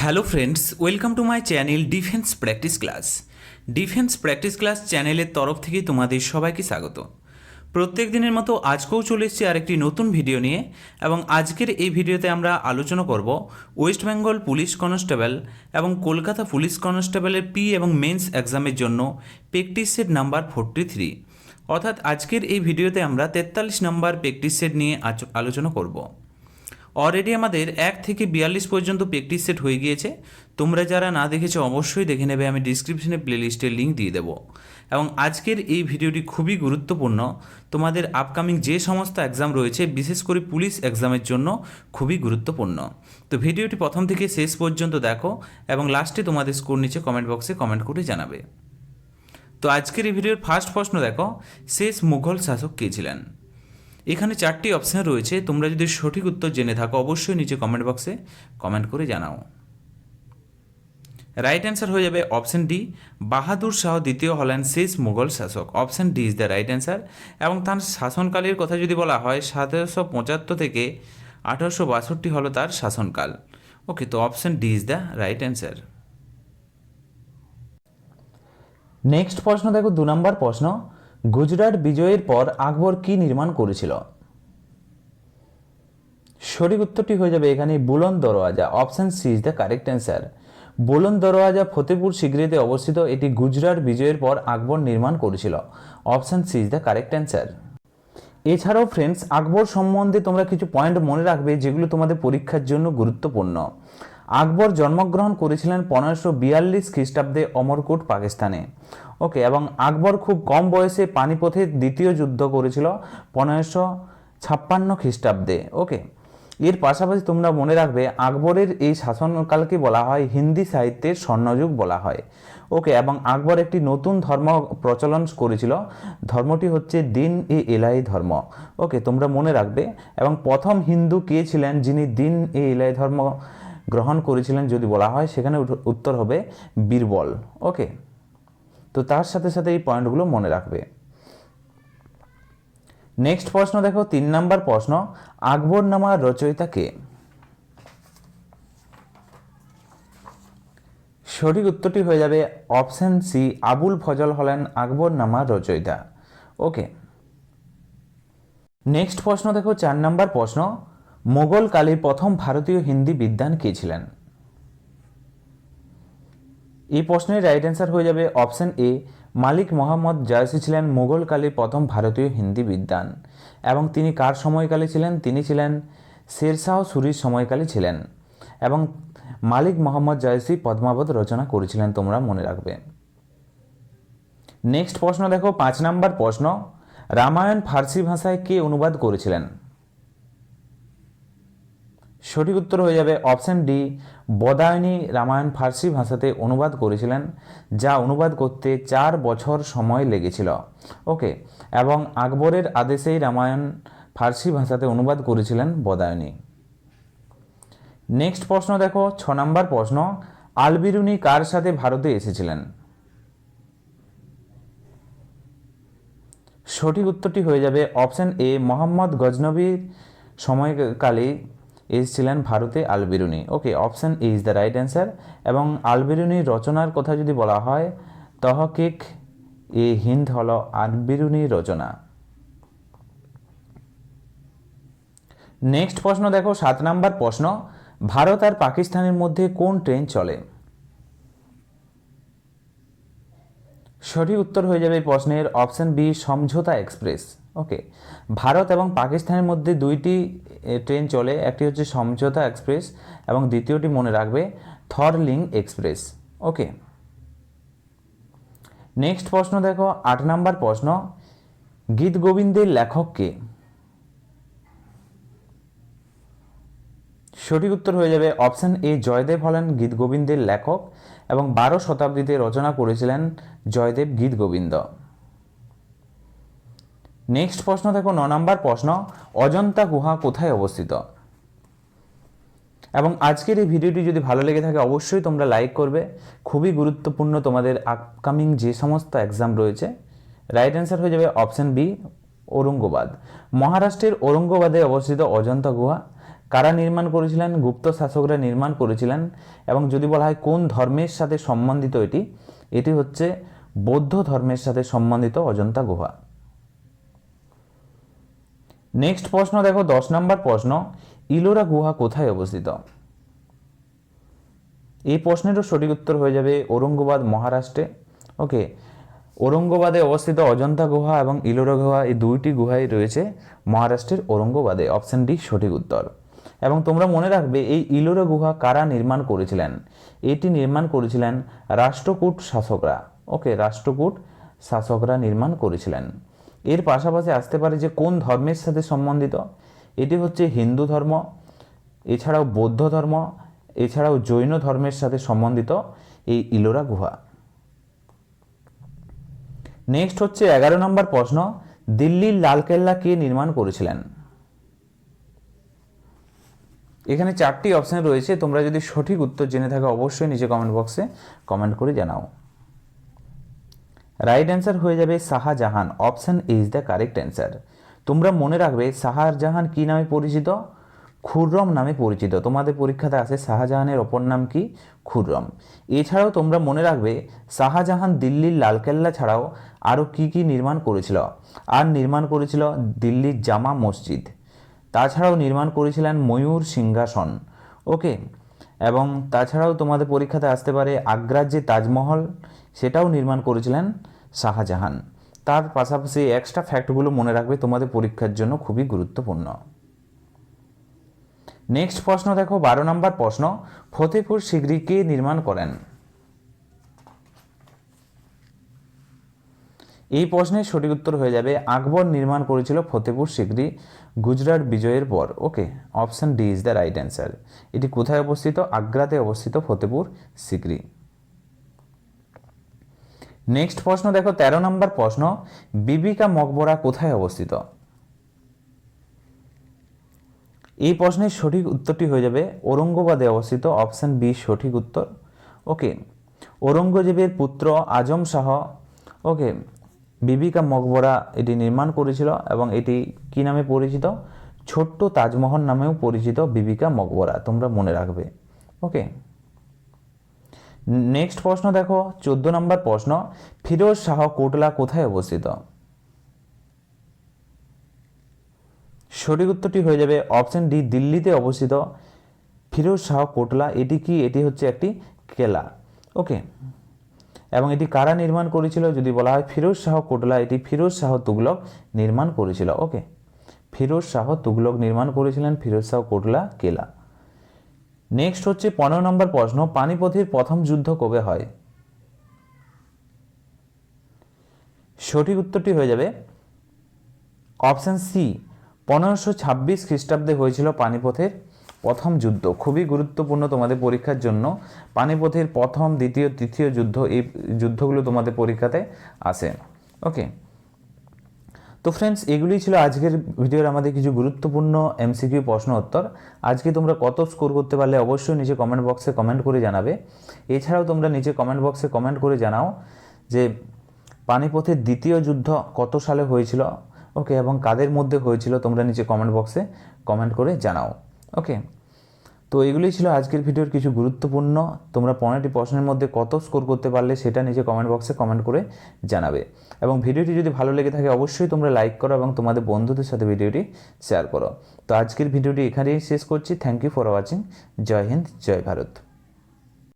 Hello friends welcome to my channel defence practice class defence practice class চ্যানেলের তরফ থেকে তোমাদের সবাইকে স্বাগত। প্রত্যেক দিনের মতো আজকেও চলে এসেছি আরেকটি নতুন ভিডিও নিয়ে এবং আজকের এই ভিডিওতে আমরা আলোচনা করব ওয়েস্ট বেঙ্গল পুলিশ কনস্টেবল এবং কলকাতা পুলিশ কনস্টেবলের পি এবং মেন্স এক্সামের জন্য practice set number forty three অর্থাৎ আজকের এই ভিডিওতে আমরা তেতাল্লিশ নাম্বার প্র্যাকটিস সেট নিয়ে আলোচনা করব। অলরেডি আমাদের এক থেকে বিয়াল্লিশ পর্যন্ত প্র্যাকটিস সেট হয়ে গিয়েছে। তোমরা যারা না দেখেছ, অবশ্যই দেখে নেবে, আমি ডিসক্রিপশনে প্লেলিস্টের লিঙ্ক দিয়ে দেবো। এবং আজকের এই ভিডিওটি খুবই গুরুত্বপূর্ণ। তোমাদের আপকামিং যে সমস্ত এক্সাম রয়েছে, বিশেষ করে পুলিশ এক্সামের জন্য খুবই গুরুত্বপূর্ণ। তো ভিডিওটি প্রথম থেকে শেষ পর্যন্ত দেখো এবং লাস্টে তোমাদের স্কোর নিচে কমেন্ট বক্সে কমেন্ট করে জানাবে। তো আজকের এই ভিডিওর ফার্স্ট প্রশ্ন দেখো, শেষ মুঘল শাসক কে ছিলেন? এখানে চারটি অপশান রয়েছে। তোমরা যদি সঠিক উত্তর জেনে থাকো, অবশ্যই নিচে কমেন্ট বক্সে কমেন্ট করে জানাও। রাইট অ্যান্সার হয়ে যাবে অপশন ডি বাহাদুর শাহ দ্বিতীয় হলেন শেষ মুঘল শাসক। Option D is the right answer এবং তার শাসনকালের কথা যদি বলা হয়, সতেরোশো পঁচাত্তর থেকে আঠারোশো বাষট্টি হলো তার শাসনকাল। ওকে তো option D is the right answer next প্রশ্ন দেখো, দু নম্বর প্রশ্ন। গুজরাট বিজয়ের পর আকবর কি নির্মাণ করেছিল? সঠিক উত্তরটি হয়ে যাবে এখানে Buland Darwaza option C is the correct answer Buland Darwaza Fatehpur সিগড়িতে অবস্থিত এটি গুজরাট বিজয়ের পর আকবর নির্মাণ করেছিল। Option C is the correct answer এছাড়াও ফ্রেন্ডস আকবর সম্বন্ধে তোমরা কিছু পয়েন্ট মনে রাখবে যেগুলো তোমাদের পরীক্ষার জন্য গুরুত্বপূর্ণ। আকবর জন্মগ্রহণ করেছিলেন পনেরোশো বিয়াল্লিশ খ্রিস্টাব্দে অমরকোট, পাকিস্তানে। ওকে, এবং আকবর খুব কম বয়সে পানিপথে দ্বিতীয় যুদ্ধ করেছিল পনেরোশো ছাপ্পান্ন খ্রিস্টাব্দে। ওকে, এর পাশাপাশি তোমরা মনে রাখবে, আকবরের এই শাসনকালকে বলা হয় হিন্দি সাহিত্যের স্বর্ণযুগ বলা হয়। ওকে, এবং আকবর একটি নতুন ধর্ম প্রচলন করেছিল, ধর্মটি হচ্ছে দিন এ এলাই ধর্ম। ওকে, তোমরা মনে রাখবে, এবং প্রথম হিন্দু কে ছিলেন যিনি দিন এ এলাই ধর্ম গ্রহণ করেছিলেন যদি বলা হয়, সেখানে উত- উত্তর হবে বীরবল। ওকে। তো তার সাথে সাথে এই পয়েন্টগুলো মনে রাখবে। নেক্সট প্রশ্ন দেখো, তিন নাম্বার প্রশ্ন, আকবর নামার রচয়িতা কে? সঠিক উত্তরটি হয়ে যাবে অপশন সি, আবুল ফজল হলেন আকবর নামার রচয়িতা। ওকে। নেক্সট প্রশ্ন দেখো, চার নাম্বার প্রশ্ন মোগল কালে প্রথম ভারতীয় হিন্দি বিদ্বান কে ছিলেন? এই প্রশ্নের রাইট অ্যান্সার হয়ে যাবে অপশন এ মালিক মোহাম্মদ জায়সি ছিলেন মুঘলকালে প্রথম ভারতীয় হিন্দি বিদ্বান। এবং তিনি কার সময়কালে ছিলেন? তিনি ছিলেন শেরশাহ সুরির সময়কালে ছিলেন। এবং মালিক মোহাম্মদ জায়সি পদ্মাবত রচনা করেছিলেন তোমরা মনে রাখবে। নেক্সট প্রশ্ন দেখো, পাঁচ নাম্বার প্রশ্ন, রামায়ণ ফার্সি ভাষায় কে অনুবাদ করেছিলেন? সঠিক উত্তর হয়ে যাবে অপশন ডি। বদায়নী রামায়ণ ফার্সি ভাষাতে অনুবাদ করেছিলেন, যা অনুবাদ করতে চার বছর সময় লেগেছিল। ওকে, এবং আকবরের আদেশেই রামায়ণ ফার্সি ভাষাতে অনুবাদ করেছিলেন বদায়নী। নেক্সট প্রশ্ন দেখো, ছ নম্বর প্রশ্ন, আলবিরুনি কার সাথে ভারতে এসেছিলেন? সঠিক উত্তরটি হয়ে যাবে অপশান এ, মোহাম্মদ গজনবীর সময়কালে এসেছিলেন ভারতে Alberuni okay option A is the right answer এবং আলবিরুনির রচনার কথা যদি বলা হয় তহকিক এ হিন্দ হল আলবিরুনির রচনা নেক্সট প্রশ্ন দেখো সাত নাম্বার প্রশ্ন ভারত আর পাকিস্তানের মধ্যে কোন ট্রেন চলে সঠিক উত্তর হয়ে যাবে প্রশ্নের option B Samjhauta express okay Bharat এবং পাকিস্তানের মধ্যে দুইটি ট্রেন চলে, একটি হচ্ছে সমঝোতা এক্সপ্রেস এবং দ্বিতীয়টি মনে রাখবে থরলিং এক্সপ্রেস ওকে নেক্সট প্রশ্ন দেখো, আট নাম্বার প্রশ্ন, গীত গোবিন্দের লেখক কে? সঠিক উত্তর হয়ে যাবে অপশন এ জয়দেব হলেন গীত গোবিন্দের লেখক এবং বারো শতাব্দীতে রচনা করেছিলেন জয়দেব গীত গোবিন্দ। নেক্সট প্রশ্ন দেখো, ন নম্বর প্রশ্ন, অজন্তা গুহা কোথায় অবস্থিত? এবং আজকের এই ভিডিওটি যদি ভালো লেগে থাকে, অবশ্যই তোমরা লাইক করবে। খুবই গুরুত্বপূর্ণ তোমাদের আপকামিং যে সমস্ত এক্সাম রয়েছে রাইট অ্যান্সার হয়ে যাবে অপশন বি ঔরঙ্গাবাদ। মহারাষ্ট্রের ঔরঙ্গাবাদে অবস্থিত অজন্তা গুহা, কারা নির্মাণ করেছিলেন, গুপ্ত শাসকরা নির্মাণ করেছিলেন, এবং যদি বলা হয় কোন ধর্মের সাথে সম্বন্ধিত এটি এটি হচ্ছে বৌদ্ধ ধর্মের সাথে সম্বন্ধিত অজন্তা গুহা। নেক্সট প্রশ্ন, দেখো, দশ নম্বর প্রশ্ন, ইলোরা গুহা কোথায় অবস্থিত? এই প্রশ্নেরও সঠিক উত্তর হয়ে যাবে ঔরঙ্গাবাদ, মহারাষ্ট্রে। ওকে, ঔরঙ্গাবাদে অবস্থিত অজন্তা গুহা এবং ইলোরা গুহা, এই দুইটি গুহাই রয়েছে মহারাষ্ট্রের ঔরঙ্গাবাদে। অপশন ডি, সঠিক উত্তর। এবং তোমরা মনে রাখবে, এই ইলোরা গুহা কারা নির্মাণ করেছিলেন? এটি নির্মাণ করেছিলেন রাষ্ট্রকূট শাসকরা। ওকে, রাষ্ট্রকূট শাসকরা নির্মাণ করেছিলেন। এর পাশাপাশি আসতে পারে যে কোন ধর্মের সাথে সম্বন্ধিত? এটি হচ্ছে হিন্দু ধর্ম, এছাড়াও বৌদ্ধ ধর্ম, এছাড়াও জৈন ধর্মের সাথে সম্বন্ধিত এই ইলোরা গুহা। নেক্সট হচ্ছে এগারো নম্বর প্রশ্ন, দিল্লির লালকেল্লা কে নির্মাণ করেছিলেন? এখানে চারটি অপশন রয়েছে, তোমরা যদি সঠিক উত্তর জেনে থাকো অবশ্যই নিচে কমেন্ট বক্সে কমেন্ট করে জানাও। রাইট অ্যান্সার হয়ে যাবে Shahjahan. Option is the correct answer তোমরা মনে রাখবে শাহজাহান কি নামে পরিচিত? খুররম নামে পরিচিত। তোমাদের পরীক্ষাতে আসে শাহজাহানের অপর নাম কি? খুররম। এছাড়াও তোমরা মনে রাখবে শাহজাহান দিল্লির লালকেল্লা ছাড়াও আরও কি কি নির্মাণ করেছিল? আর নির্মাণ করেছিল দিল্লির জামা মসজিদ। তাছাড়াও নির্মাণ করেছিলেন ময়ূর সিংহাসন। ওকে এবং তাছাড়াও তোমাদের পরীক্ষাতে আসতে পারে আগ্রার যে তাজমহল, সেটাও নির্মাণ করেছিলেন শাহজাহান। তার পাশাপাশি এক্সট্রা ফ্যাক্টগুলো মনে রাখবে তোমাদের পরীক্ষার জন্য খুবই গুরুত্বপূর্ণ। নেক্সট প্রশ্ন দেখো, বারো নম্বর প্রশ্ন ফতেপুর সিগরি কে নির্মাণ করেন? এই প্রশ্নের সঠিক উত্তর হয়ে যাবে, আকবর নির্মাণ করেছিল ফতেপুর সিকরি গুজরাট বিজয়ের পর। Okay option D is the right answer এটি কোথায় অবস্থিত? আগ্রাতে অবস্থিত ফতেপুর সিকরি নেক্সট প্রশ্ন, দেখো, তেরো নম্বর প্রশ্ন, বিবিকা মকবরা কোথায় অবস্থিত? এই প্রশ্নের সঠিক উত্তরটি হয়ে যাবে, ঔরঙ্গবাদে অবস্থিত অপশান বি সঠিক উত্তর। ওকে ঔরঙ্গজেবের পুত্র আজম শাহ। ওকে বিবিকা মকবরা এটি নির্মাণ করেছিল এবং এটি কি নামে পরিচিত? ছোট্ট তাজমহল নামেও পরিচিত বিবিকা মকবরা, তোমরা মনে রাখবে। ওকে নেক্সট প্রশ্ন দেখো, চোদ্দ নম্বর প্রশ্ন, ফিরোজ শাহ কোটলা কোথায় অবস্থিত? সঠিক উত্তরটি হয়ে যাবে অপশন ডি দিল্লিতে অবস্থিত। ফিরোজ শাহ কোটলা, এটি কি? এটি হচ্ছে একটি কেলা। ওকে এবং এটি কারা নির্মাণ করেছিল যদি বলা হয় ফিরোজ শাহ কোটলা, এটি ফিরোজ শাহ তুগলক নির্মাণ করেছিল। ওকে, ফিরোজ শাহ তুগলক নির্মাণ করেছিলেন ফিরোজ শাহ কোটলা কেলা। নেক্সট হচ্ছে পনেরো নম্বর প্রশ্ন, পানিপথের প্রথম যুদ্ধ কবে হয়? সঠিক উত্তরটি হয়ে যাবে অপশান সি, পনেরোশো ছাব্বিশ খ্রিস্টাব্দে হয়েছিল পানিপথের প্রথম যুদ্ধ। খুবই গুরুত্বপূর্ণ তোমাদের পরীক্ষার জন্য। পানিপথের প্রথম, দ্বিতীয়, তৃতীয় যুদ্ধ, এই যুদ্ধগুলো তোমাদের পরীক্ষাতে আসে। ওকে তো ফ্রেন্ডস এগুলি ছিল আজকের ভিডিওর আমাদের কিছু গুরুত্বপূর্ণ এমসিকিউ প্রশ্ন উত্তর। আজকে তোমরা কত স্কোর করতে পারলে অবশ্যই নিচে কমেন্ট বক্সে কমেন্ট করে জানাবে। এছাড়াও তোমরা নিচে কমেন্ট বক্সে কমেন্ট করে জানাও যে পানিপথের দ্বিতীয় যুদ্ধ কত সালে হয়েছিল? ওকে এবং কাদের মধ্যে হয়েছিল? তোমরা নিচে কমেন্ট বক্সে কমেন্ট করে জানাও। ওকে তো এগুলোই ছিল আজকের ভিডিওর কিছু গুরুত্বপূর্ণ। তোমরা পনেরোটি প্রশ্নের মধ্যে কত স্কোর করতে পারলে সেটা নিচে কমেন্ট বক্সে কমেন্ট করে জানাবে। এবং ভিডিওটি যদি ভালো লেগে থাকে অবশ্যই তোমরা লাইক করো এবং তোমাদের বন্ধুদের সাথে ভিডিওটি শেয়ার করো। তো আজকের ভিডিওটি এখানেই শেষ করছি। Thank you for watching Jai Hind, Jai Bharat.